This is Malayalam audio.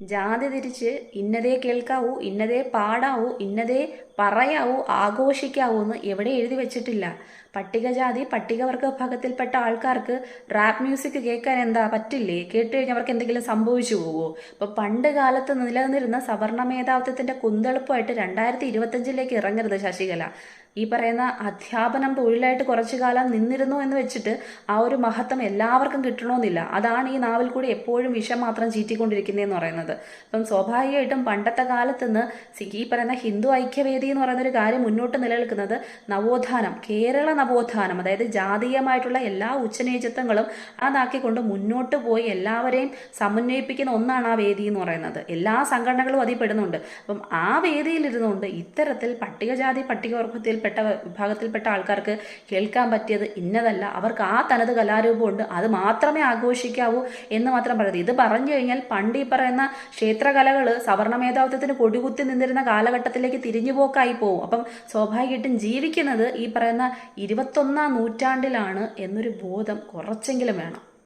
ജാതി തിരിച്ച് ഇന്നതേ കേൾക്കാവൂ ഇന്നതേ പാടാവൂ ഇന്നതേ പറയാവൂ ആഘോഷിക്കാവൂ എന്ന് എവിടെ എഴുതി വെച്ചിട്ടില്ല. പട്ടികജാതി പട്ടികവർഗ വിഭാഗത്തിൽപ്പെട്ട ആൾക്കാർക്ക് റാപ്പ് മ്യൂസിക് കേൾക്കാൻ എന്താ പറ്റില്ലേ? കേട്ട് കഴിഞ്ഞാൽ അവർക്ക് എന്തെങ്കിലും സംഭവിച്ചു പോവോ? ഇപ്പൊ പണ്ട് കാലത്ത് നിലനിന്നിരുന്ന സവർണ മേധാവിത്വത്തിന്റെ കുന്തെളുപ്പമായിട്ട് രണ്ടായിരത്തി ഇരുപത്തഞ്ചിലേക്ക് ഇറങ്ങരുത് ശശികല. ഈ പറയുന്ന അധ്യാപനം തൊഴിലായിട്ട് കുറച്ചു കാലം നിന്നിരുന്നു എന്ന് വെച്ചിട്ട് ആ ഒരു മഹത്വം എല്ലാവർക്കും കിട്ടണമെന്നില്ല അതാണ് ഈ നാവിൽ കൂടി എപ്പോഴും വിഷം മാത്രം ചീറ്റിക്കൊണ്ടിരിക്കുന്നതെന്ന് പറയുന്നത്. അപ്പം സ്വാഭാവികമായിട്ടും പണ്ടത്തെ കാലത്ത് നിന്ന് ഈ പറയുന്ന ഹിന്ദു ഐക്യവേദി എന്ന് പറയുന്ന ഒരു കാര്യം മുന്നോട്ട് നിലനിൽക്കുന്നത് നവോത്ഥാനം കേരള നവോത്ഥാനം അതായത് ജാതീയമായിട്ടുള്ള എല്ലാ ഉച്ചനീചത്വങ്ങളും അതാക്കിക്കൊണ്ട് മുന്നോട്ട് പോയി എല്ലാവരെയും സമന്വയിപ്പിക്കുന്ന ഒന്നാണ് ആ വേദി എന്ന് പറയുന്നത്. എല്ലാ സംഘടനകളും അതിൽ പെടുന്നുണ്ട്. അപ്പം ആ വേദിയിലിരുന്നുകൊണ്ട് ഇത്തരത്തിൽ പട്ടികജാതി പട്ടികവർഗത്തിൽപ്പെട്ട വിഭാഗത്തിൽപ്പെട്ട ആൾക്കാർക്ക് കേൾക്കാൻ പറ്റിയത് ഇന്നതല്ല. അവർക്ക് ആ തനത് കലാരൂപമുണ്ട്. അത് മാത്രമേ ആഘോഷിക്കാവൂ എന്ന് മാത്രം പറയുന്നത്. ഇത് പറഞ്ഞു കഴിഞ്ഞാൽ പണ്ട് ഈ പറയുന്ന ക്ഷേത്രകലകൾ സവർണ മേധാവിത്വത്തിന് കൊടികുത്തി നിന്നിരുന്ന കാലഘട്ടത്തിലേക്ക് തിരിഞ്ഞുപോക്കായി പോകും അപ്പം സ്വാഭാവികമായിട്ടും ജീവിക്കുന്നത് ഈ പറയുന്ന ഇരുപത്തൊന്നാം നൂറ്റാണ്ടിലാണ് എന്നൊരു ബോധം കുറച്ചെങ്കിലും വേണം.